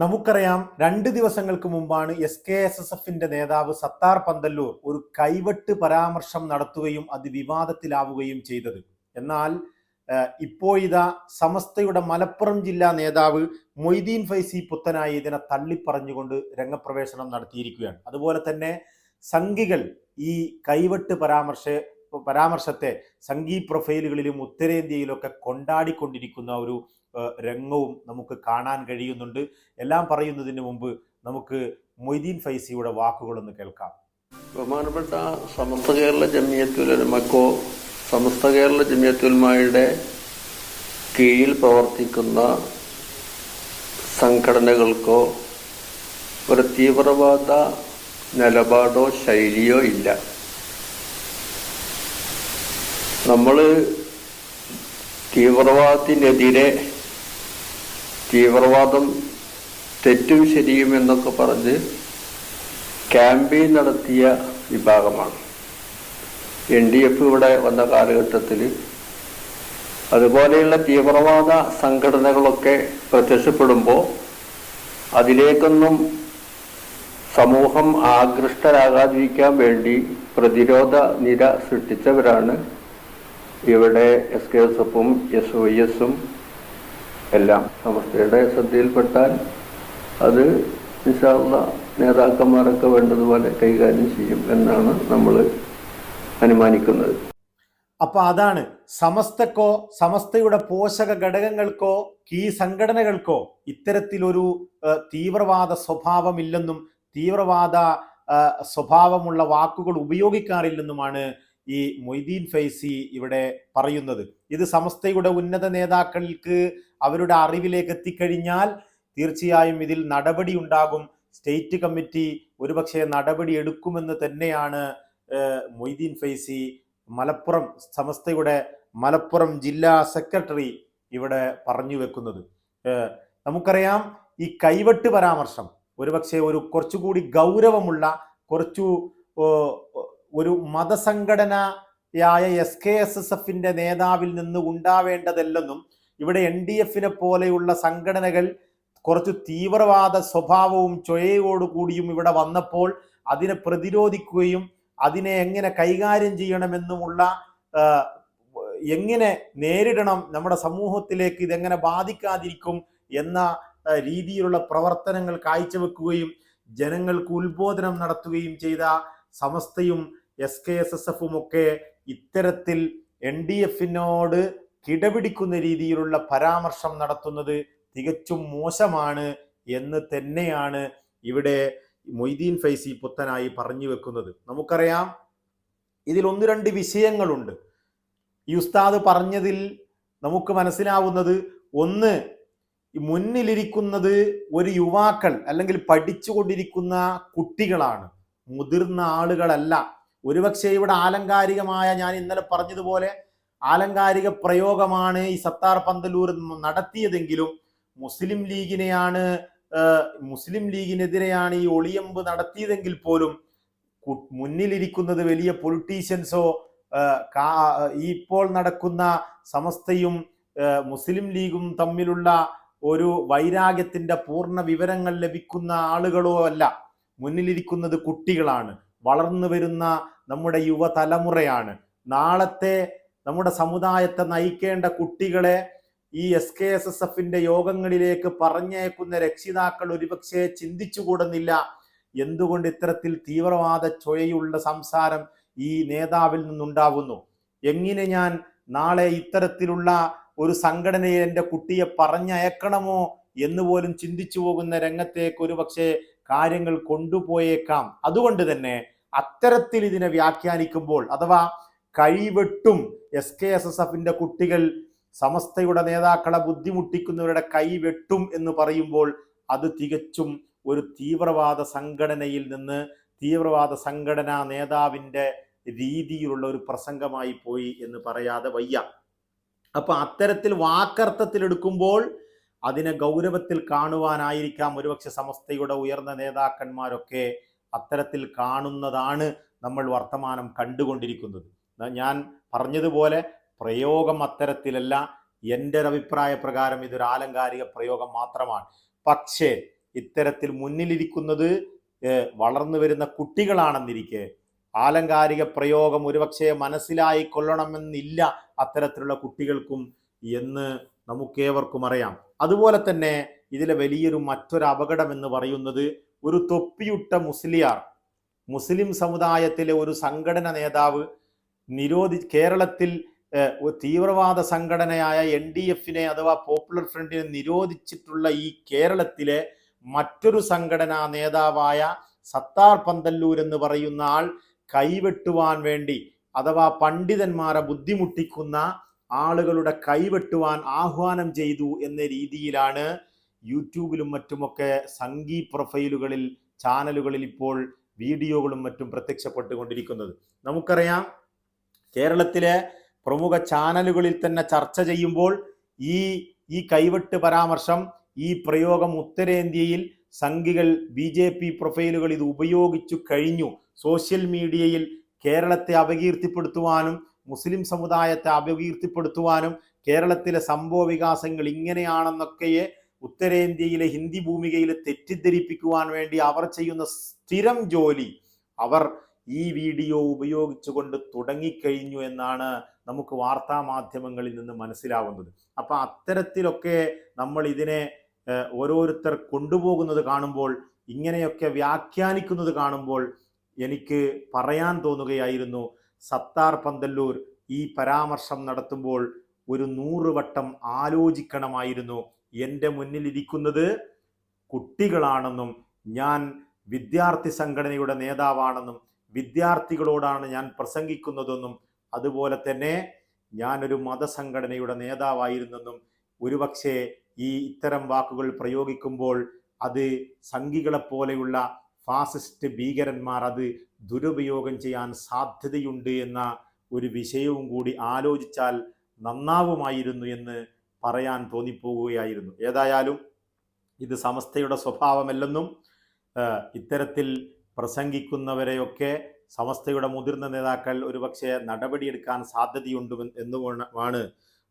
നമുക്കറിയാം രണ്ട് ദിവസങ്ങൾക്ക് മുമ്പാണ് എസ് കെ എസ് എസ് എഫിന്റെ നേതാവ് സത്താർ പന്തല്ലൂർ ഒരു കൈവെട്ട് പരാമർശം നടത്തുകയും അത് വിവാദത്തിലാവുകയും ചെയ്തത്. എന്നാൽ ഇപ്പോ ഇതാ സമസ്തയുടെ മലപ്പുറം ജില്ലാ നേതാവ് മൊയ്തീൻ ഫൈസി പുത്തനായി ഇതിനെ തള്ളിപ്പറഞ്ഞുകൊണ്ട് രംഗപ്രവേശനം നടത്തിയിരിക്കുകയാണ്. അതുപോലെ തന്നെ സംഘികൾ ഈ കൈവെട്ട് പരാമർശ പരാമർശത്തെ സംഘി പ്രൊഫൈലുകളിലും ഉത്തരേന്ത്യയിലൊക്കെ കൊണ്ടാടിക്കൊണ്ടിരിക്കുന്ന ഒരു രംഗവും നമുക്ക് കാണാൻ കഴിയുന്നുണ്ട്. എല്ലാം പറയുന്നതിന് മുമ്പ് നമുക്ക് മൊയ്തീൻ ഫൈസിയുടെ വാക്കുകളൊന്ന് കേൾക്കാം. ബഹുമാനപ്പെട്ട സമസ്ത കേരള ജമിയത്തുലമക്കോ സമസ്ത കേരള ജമിയത്തുൽമയുടെ കീഴിൽ പ്രവർത്തിക്കുന്ന സംഘടനകൾക്കോ ഒരു തീവ്രവാദ നിലപാടോ ശൈലിയോ ഇല്ല. നമ്മൾ തീവ്രവാദത്തിനെതിരെ തീവ്രവാദം തെറ്റും ശരിയും എന്നൊക്കെ പറഞ്ഞ് ക്യാമ്പയിൻ നടത്തിയ വിഭാഗമാണ്. എൻ ഡി എഫ് ഇവിടെ വന്ന കാലഘട്ടത്തിൽ അതുപോലെയുള്ള തീവ്രവാദ സംഘടനകളൊക്കെ പ്രത്യക്ഷപ്പെടുമ്പോൾ അതിലേക്കൊന്നും സമൂഹം ആകൃഷ്ടരാകാതിരിക്കാൻ വേണ്ടി പ്രതിരോധ നിര സൃഷ്ടിച്ചവരാണ് ഇവിടെ എസ് കെ എസ് എഫും എസ് ഒ എസും എല്ലാം സമസ്തയുടെ ശ്രദ്ധയിൽപ്പെട്ടാൽ അത് നിശാള്ള നേതാക്കന്മാരൊക്കെ വേണ്ടതുപോലെ കൈകാര്യം ചെയ്യും എന്നാണ് നമ്മൾ അനുമാനിക്കുന്നത്. അപ്പൊ അതാണ് സമസ്തക്കോ സമസ്തയുടെ പോഷക ഘടകങ്ങൾക്കോ കീ സംഘടനകൾക്കോ ഇത്തരത്തിലൊരു തീവ്രവാദ സ്വഭാവമില്ലെന്നും തീവ്രവാദ സ്വഭാവമുള്ള വാക്കുകൾ ഉപയോഗിക്കാറില്ലെന്നുമാണ് ഈ മൊയ്തീൻ ഫൈസി ഇവിടെ പറയുന്നത്. ഇത് സമസ്തയുടെ ഉന്നത നേതാക്കൾക്ക് അവരുടെ അറിവിലേക്ക് എത്തിക്കഴിഞ്ഞാൽ തീർച്ചയായും ഇതിൽ നടപടി ഉണ്ടാകും. സ്റ്റേറ്റ് കമ്മിറ്റി ഒരുപക്ഷെ നടപടി എടുക്കുമെന്ന് തന്നെയാണ് മൊയ്തീൻ ഫൈസി മലപ്പുറം സമസ്തയുടെ മലപ്പുറം ജില്ലാ സെക്രട്ടറി ഇവിടെ പറഞ്ഞു വെക്കുന്നത്. നമുക്കറിയാം ഈ കൈവെട്ട് പരാമർശം ഒരുപക്ഷെ ഒരു കുറച്ചുകൂടി ഗൗരവമുള്ള കുറച്ചു ഒരു മതസംഘടനയായ എസ് കെ എസ് എസ് എഫിന്റെ നേതാവിൽ നിന്ന് ഉണ്ടാവേണ്ടതല്ലെന്നും ഇവിടെ എൻ ഡി എഫിനെ പോലെയുള്ള സംഘടനകൾ കുറച്ച് തീവ്രവാദ സ്വഭാവവും ചൊയയോടുകൂടിയും ഇവിടെ വന്നപ്പോൾ അതിനെ പ്രതിരോധിക്കുകയും അതിനെ എങ്ങനെ കൈകാര്യം ചെയ്യണമെന്നുമുള്ള എങ്ങനെ നേരിടണം നമ്മുടെ സമൂഹത്തിലേക്ക് ഇതെങ്ങനെ ബാധിക്കാതിരിക്കും എന്ന രീതിയിലുള്ള പ്രവർത്തനങ്ങൾ കാഴ്ചവെക്കുകയും ജനങ്ങൾക്ക് ഉത്ബോധനം നടത്തുകയും ചെയ്ത സമസ്തയും എസ് കെ എസ് എസ് എഫും ഒക്കെ ഇത്തരത്തിൽ എൻ ഡി എഫിനോട് കിടപിടിക്കുന്ന രീതിയിലുള്ള പരാമർശം നടത്തുന്നത് തികച്ചും മോശമാണ് എന്ന് തന്നെയാണ് ഇവിടെ മൊയ്തീൻ ഫൈസി പുത്തനായി പറഞ്ഞു വെക്കുന്നത്. നമുക്കറിയാം ഇതിൽ ഒന്ന് രണ്ട് വിഷയങ്ങളുണ്ട്. ഈ ഉസ്താദ് പറഞ്ഞതിൽ നമുക്ക് മനസ്സിലാവുന്നത് ഒന്ന് മുന്നിലിരിക്കുന്നത് ഒരു യുവാക്കൾ അല്ലെങ്കിൽ പഠിച്ചുകൊണ്ടിരിക്കുന്ന കുട്ടികളാണ്. മുതിർന്ന ആളുകളല്ല. ഒരുപക്ഷെ ഇവിടെ ആലങ്കാരികമായ ഞാൻ ഇന്നലെ പറഞ്ഞതുപോലെ ആലങ്കാരിക പ്രയോഗമാണ് ഈ സത്താർ പന്തലൂർ നടത്തിയതെങ്കിലും മുസ്ലിം ലീഗിനെയാണ് മുസ്ലിം ലീഗിനെതിരെയാണ് ഈ ഒളിയമ്പ് നടത്തിയതെങ്കിൽ പോലും മുന്നിലിരിക്കുന്നത് വലിയ പൊളിറ്റീഷ്യൻസോ ഇപ്പോൾ നടക്കുന്ന സമസ്തയും മുസ്ലിം ലീഗും തമ്മിലുള്ള ഒരു വൈരാഗ്യത്തിന്റെ പൂർണ വിവരങ്ങൾ ലഭിക്കുന്ന ആളുകളോ അല്ല. മുന്നിലിരിക്കുന്നത് കുട്ടികളാണ്. വളർന്നു വരുന്ന നമ്മുടെ യുവതലമുറയാണ്. നാളത്തെ നമ്മുടെ സമുദായത്തെ നയിക്കേണ്ട കുട്ടികളെ ഈ എസ് കെ എസ് എസ് എഫിന്റെ യോഗങ്ങളിലേക്ക് പറഞ്ഞേക്കുന്ന രക്ഷിതാക്കൾ ഒരുപക്ഷെ ചിന്തിച്ചുകൂടുന്നില്ല. എന്തുകൊണ്ട് ഇത്തരത്തിൽ തീവ്രവാദ ചൊയയുള്ള സംസാരം ഈ നേതാവിൽ നിന്നുണ്ടാവുന്നു? എങ്ങനെ ഞാൻ നാളെ ഇത്തരത്തിലുള്ള ഒരു സംഘടനയെ എന്റെ കുട്ടിയെ പറഞ്ഞയക്കണമോ എന്ന് പോലും ചിന്തിച്ചു പോകുന്ന രംഗത്തേക്ക് ഒരു പക്ഷേ കാര്യങ്ങൾ കൊണ്ടുപോയേക്കാം. അതുകൊണ്ട് തന്നെ അത്തരത്തിൽ ഇതിനെ വ്യാഖ്യാനിക്കുമ്പോൾ അഥവാ കഴിവെട്ടും എസ് കെ എസ് എസ് എഫിന്റെ കുട്ടികൾ സമസ്തയുടെ നേതാക്കളെ ബുദ്ധിമുട്ടിക്കുന്നവരുടെ കൈവെട്ടും എന്ന് പറയുമ്പോൾ അത് തികച്ചും ഒരു തീവ്രവാദ സംഘടനയിൽ നിന്ന് തീവ്രവാദ സംഘടനാ നേതാവിന്റെ രീതിയിലുള്ള ഒരു പ്രസംഗമായി പോയി എന്ന് പറയാതെ വയ്യ. അപ്പൊ അത്തരത്തിൽ വാക്കർത്ഥത്തിൽ എടുക്കുമ്പോൾ അതിനെ ഗൗരവത്തിൽ കാണുവാനായിരിക്കാം ഒരുപക്ഷെ സമസ്തയുടെ ഉയർന്ന നേതാക്കന്മാരൊക്കെ അത്തരത്തിൽ കാണുന്നതാണ് നമ്മൾ വർത്തമാനം കണ്ടുകൊണ്ടിരിക്കുന്നത്. ഞാൻ പറഞ്ഞതുപോലെ പ്രയോഗം അത്തരത്തിലല്ല. എന്റെ ഒരു അഭിപ്രായ പ്രകാരം ഇതൊരു ആലങ്കാരിക പ്രയോഗം മാത്രമാണ്. പക്ഷേ ഇത്തരത്തിൽ മുന്നിലിരിക്കുന്നത് വളർന്നു വരുന്ന കുട്ടികളാണെന്നിരിക്കെ ആലങ്കാരിക പ്രയോഗം ഒരുപക്ഷെ മനസ്സിലായി കൊള്ളണമെന്നില്ല അത്തരത്തിലുള്ള കുട്ടികൾക്കും എന്ന് നമുക്കേവർക്കും അറിയാം. അതുപോലെ തന്നെ ഇതിലെ വലിയൊരു മറ്റൊരു അപകടം എന്ന് പറയുന്നത് ഒരു തൊപ്പിയുട്ട മുസ്ലിയാർ മുസ്ലിം സമുദായത്തിലെ ഒരു സംഘടന നേതാവ് നിരോധി കേരളത്തിൽ തീവ്രവാദ സംഘടനയായ എൻ ഡി എഫിനെ അഥവാ പോപ്പുലർ ഫ്രണ്ടിനെ നിരോധിച്ചിട്ടുള്ള ഈ കേരളത്തിലെ മറ്റൊരു സംഘടനാ നേതാവായ സത്താർ പന്തല്ലൂർ എന്ന് പറയുന്ന ആൾ കൈവെട്ടുവാൻ വേണ്ടി അഥവാ പണ്ഡിതന്മാരെ ബുദ്ധിമുട്ടിക്കുന്ന ആളുകളുടെ കൈവെട്ടുവാൻ ആഹ്വാനം ചെയ്തു എന്ന രീതിയിലാണ് യൂട്യൂബിലും മറ്റുമൊക്കെ സംഗീ പ്രൊഫൈലുകളിൽ ചാനലുകളിൽ ഇപ്പോൾ വീഡിയോകളും മറ്റും പ്രത്യക്ഷപ്പെട്ടുകൊണ്ടിരിക്കുന്നത്. നമുക്കറിയാം കേരളത്തിലെ പ്രമുഖ ചാനലുകളിൽ തന്നെ ചർച്ച ചെയ്യുമ്പോൾ ഈ ഈ കൈവെട്ട് പരാമർശം ഈ പ്രയോഗം ഉത്തരേന്ത്യയിൽ സംഘികൾ ബി ജെ പി പ്രൊഫൈലുകൾ ഇത് ഉപയോഗിച്ചു കഴിഞ്ഞു. സോഷ്യൽ മീഡിയയിൽ കേരളത്തെ അപകീർത്തിപ്പെടുത്തുവാനും മുസ്ലിം സമുദായത്തെ അപകീർത്തിപ്പെടുത്തുവാനും കേരളത്തിലെ സംഭവ വികാസങ്ങൾ ഇങ്ങനെയാണെന്നൊക്കെ ഉത്തരേന്ത്യയിലെ ഹിന്ദി ഭൂമികയിലെ തെറ്റിദ്ധരിപ്പിക്കുവാൻ വേണ്ടി അവർ ചെയ്യുന്ന സ്ഥിരം ജോലി അവർ ഈ വീഡിയോ ഉപയോഗിച്ചുകൊണ്ട് തുടങ്ങിക്കഴിഞ്ഞു എന്നാണ് നമുക്ക് വാർത്താ മാധ്യമങ്ങളിൽ നിന്ന് മനസ്സിലാവുന്നത്. അപ്പൊ അത്തരത്തിലൊക്കെ നമ്മൾ ഇതിനെ ഓരോരുത്തർ കൊണ്ടുപോകുന്നത് കാണുമ്പോൾ ഇങ്ങനെയൊക്കെ വ്യാഖ്യാനിക്കുന്നത് കാണുമ്പോൾ എനിക്ക് പറയാൻ തോന്നുകയായിരുന്നു സത്താർ പന്തല്ലൂർ ഈ പരാമർശം നടത്തുമ്പോൾ ഒരു നൂറ് വട്ടം ആലോചിക്കണമായിരുന്നു. എന്റെ മുന്നിലിരിക്കുന്നത് കുട്ടികളാണെന്നും ഞാൻ വിദ്യാർത്ഥി സംഘടനയുടെ നേതാവാണെന്നും വിദ്യാർത്ഥികളോടാണ് ഞാൻ പ്രസംഗിക്കുന്നതെന്നും അതുപോലെ തന്നെ ഞാനൊരു മതസംഘടനയുടെ നേതാവായിരുന്നെന്നും ഒരുപക്ഷെ ഈ ഇത്തരം വാക്കുകൾ പ്രയോഗിക്കുമ്പോൾ അത് സംഘികളെപ്പോലെയുള്ള ഫാസിസ്റ്റ് ഭീകരന്മാർ അത് ദുരുപയോഗം ചെയ്യാൻ സാധ്യതയുണ്ട് എന്ന ഒരു വിഷയവും കൂടി ആലോചിച്ചാൽ നന്നാവുമായിരുന്നു എന്ന് പറയാൻ തോന്നിപ്പോവുകയായിരുന്നു ഏതായാലും ഇത് സമസ്തയുടെ സ്വഭാവമല്ലെന്നും ഇത്തരത്തിൽ പ്രസംഗിക്കുന്നവരെയൊക്കെ സമസ്തയുടെ മുതിർന്ന നേതാക്കൾ ഒരുപക്ഷെ നടപടിയെടുക്കാൻ സാധ്യതയുണ്ട് എന്നുമാണ്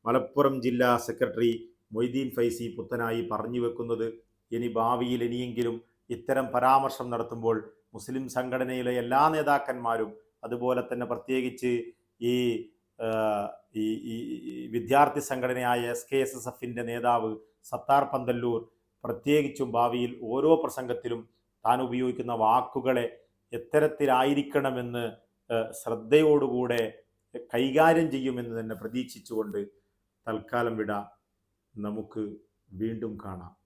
മലപ്പുറം ജില്ലാ സെക്രട്ടറി മൊയ്തീൻ ഫൈസി പുത്തനായി പറഞ്ഞു വെക്കുന്നത്. ഇനി ഭാവിയിൽ ഇനിയെങ്കിലും ഇത്തരം പരാമർശം നടത്തുമ്പോൾ മുസ്ലിം സംഘടനയിലെ എല്ലാ നേതാക്കന്മാരും അതുപോലെ തന്നെ പ്രത്യേകിച്ച് ഈ ഈ വിദ്യാർത്ഥി സംഘടനയായ എസ് കെ എസ് എസ് എഫിന്റെ നേതാവ് സത്താർ പന്തല്ലൂർ പ്രത്യേകിച്ചും ഭാവിയിൽ ഓരോ പ്രസംഗത്തിലും താൻ ഉപയോഗിക്കുന്ന വാക്കുകളെ എത്തരത്തിലായിരിക്കണമെന്ന് ശ്രദ്ധയോടുകൂടെ കൈകാര്യം ചെയ്യുമെന്ന് തന്നെ പ്രതീക്ഷിച്ചുകൊണ്ട് തൽക്കാലം വിട നമുക്ക് വീണ്ടും കാണാം.